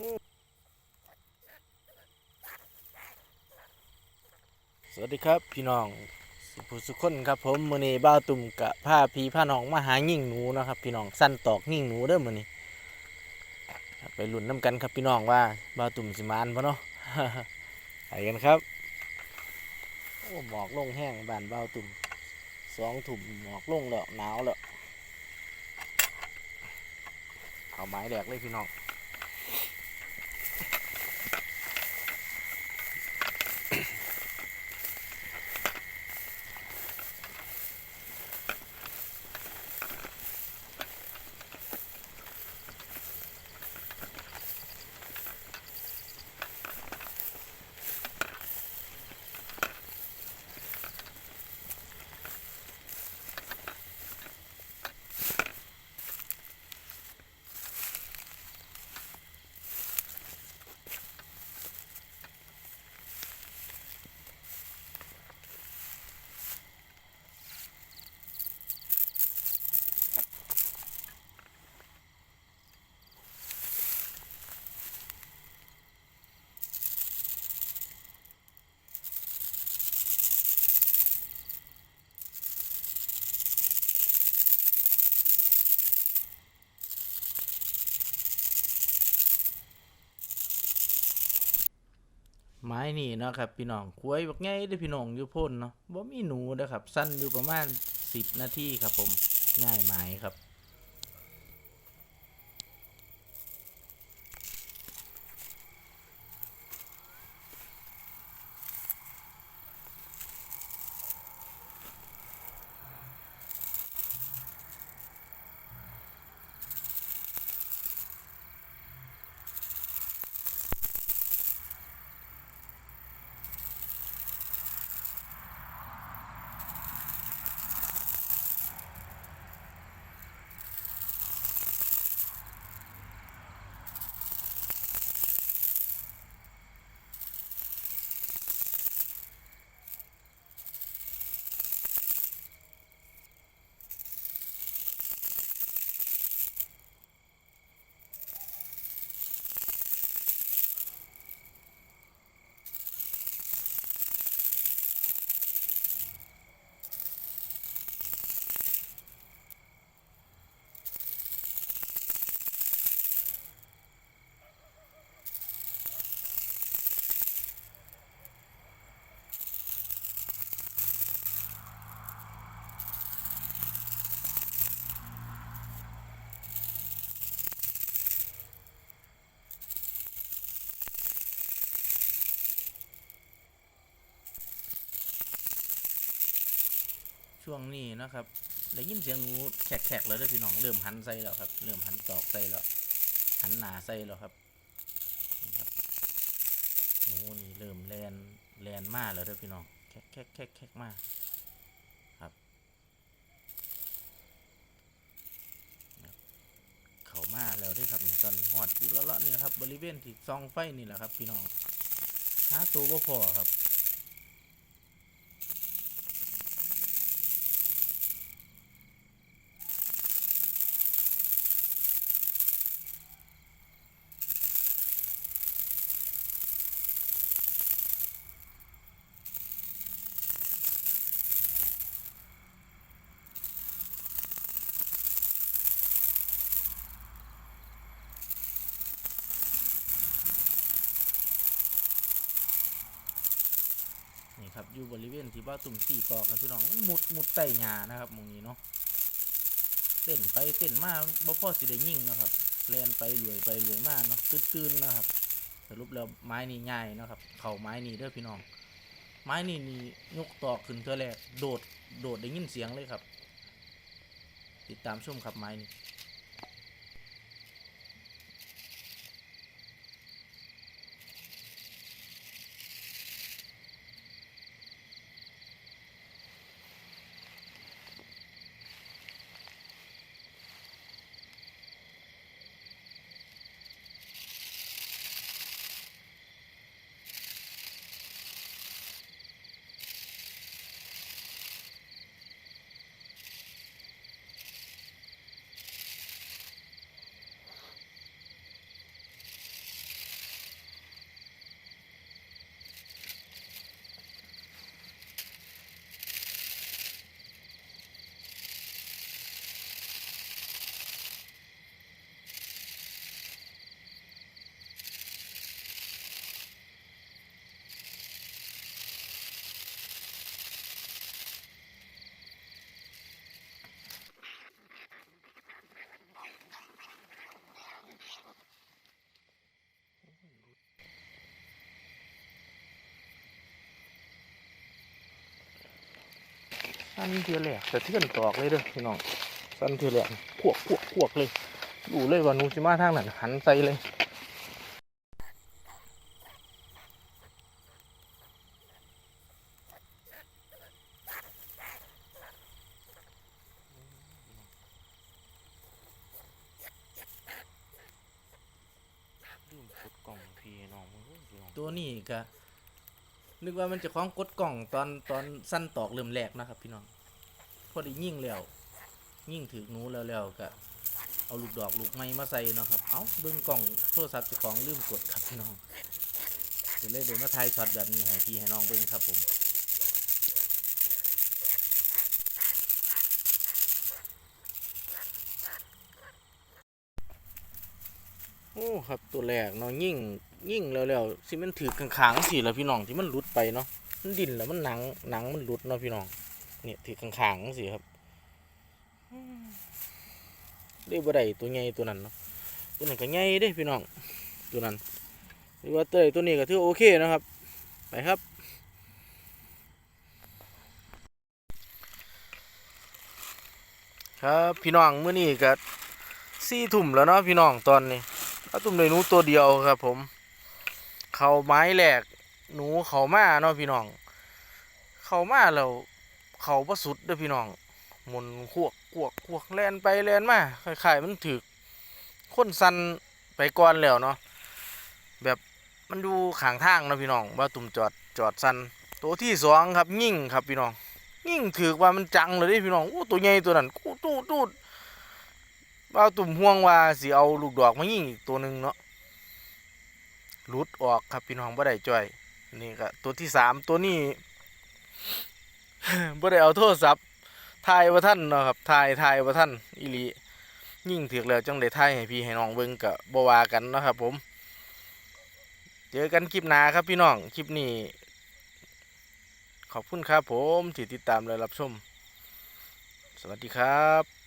สวัสดีครับพี่น้องสุภุสุคนครับผมมือนี้บ้าวตุ่มกะผ้าพีผ้าน้องมาหายิ่งหนูนะครับ พี่น้องสั้นตอกยิ่งหนูเด้อมือนี้ไปหลุนน้ำกันครับพี่น้องว่าบ้าวตุ่มสิมานปะเนาะไปกันครับโอ้หมอกลงแห้งบานบ้าวตุ่มสองถุ่มหมอกลงแล้วหนาวแล้วเอาไม้แหลกเลยพี่น้อง ไม้นี่เนาะครับพี่น้องควยบักไงได้พี่น้องอยู่พ่นเนาะบ่มีหนูนะครับสั้นอยู่ประมาณ 10 นาทีครับผมง่ายไม้ครับ ช่วงนี้นะครับได้ยินเสียงหนูแขกๆแล้วด้อพี่น้องเริ่มหันใส่แล้วครับ เริ่มหันตอกใส่แล้วหันหนาใส่แล้วครับนี่ครับหนูนี่เริ่มแลนแลนมาแล้วด้อพี่น้องแขกแขกแขกมาครับครับเขามาแล้วด้วยครับตอนหอดอยู่ล้วๆนี่ครับบริเวณที่ซองไฟนี่แหละครับ พี่น้องหาตัวบ่พอครับ ครับ อยู่บริเวณที่บ้าตุ่มสี่ตอกนะพี่น้องมุดมุดไต่หญ้านะครับมองนี้เนาะเต้นไปเต้นมาบ่พ่อสิได้ยิ่งนะครับแลนไปรวยไปรวยมากเนาะตื้นๆนะครับสรุปแล้วไม้นี่ง่ายนะครับ เข่าไม้นี่เด้อพี่น้อง ไม้นี่นี่ยกตอกขึ้นเท่าแรกโดดโดดได้ยินเสียงเลยครับ ติดตามชมครับไม้นี่ สั้นเทือแหลกแต่เทือนตอกเลยเด้อพี่น้องสั้นเทือแหลกพวกพวกพวกเลยดูเลยว่าหนูสิมาทางนั้นหันใส่เลยลืมกดกล่องพี่น้องมันรู้อยู่ตัวนี้ก็ นึกว่ามันจะคล้องกดกล่องตอนตอนสั้นตอกเริ่มแรกนะครับ พี่น้อง พอดียิ่งแล้วยิ่งถือหนูแล้วแล้วก็เอาลูกดอกลูกไม้มาใส่เนาะครับ เอาเบิ้งกล่องโทรศัพท์จของลืมกดครับพี่น้องเดี๋ยวเลยเดินมาถ่ายช็อตแบบนี้ให้พี่ให้น้องเบิ้งครับผมโอ้ครับตัวแรกเนาะยิ่ง ยิ่งแล้วแล้วสิมันถือขางๆสิแล้วพี่น้องที่มันหลุดไปเนาะมันดินแล้วมันหนังหนังมันหลุดเนาะพี่น้องเนี่ยถือขางๆสิครับเรียกว่าใดตัวใหญ่ตัวนั้นเนาะตัวนั้นก็ใหญ่เด้พี่น้องตัวนั้นหรือว่าตัวตัวนี้ก็ถือโอเคนะครับ ไปครับครับพี่น้องเมื่อนี้ก็สี่ทุ่มแล้วเนาะพี่น้องตอนนี้เอาตุ่มเลยนูตัวเดียวครับผม เขาไม้แหลกหนูเขามาเนาะพี่น้อง เขามาแล้วเขาประสุดเด้อพี่น้องหมุนขวกขวกขวกแลนไปแลนมาคล้ายๆมันถึกคนสันไปก่อนแล้วเนาะแบบมันดูขางทางเนาะพี่น้องว่าตุ่มจอดจอดสันตัวที่สองครับยิ่งครับพี่น้องยิ่งถือว่ามันจังเลยด้พี่น้องโอ้ตัวใหญ่ตัวนั้นกูตูดตูดเอาตุ่มห่วงว่าสิเอาลูกดอกมายิงอีกตัวหนึ่งเนาะ หลุดออกครับพี่น้องบ่ได้จ่อย นี่ก็ตัวที่สามตัวนี้บ่ได้เอาโทรศัพท์ถ่ายว่าท่านเนาะครับถ่ายถ่ายว่าท่านอีหลียิ่งถือแล้วจังได้ถ่ายให้พี่ให้น้องเบิ่งก็บ่ว่ากันเนาะครับ ผม เจอกันคลิปหน้าครับพี่น้องคลิปนี้ ขอบคุณครับผมที่ติดตามและรับชม สวัสดีครับ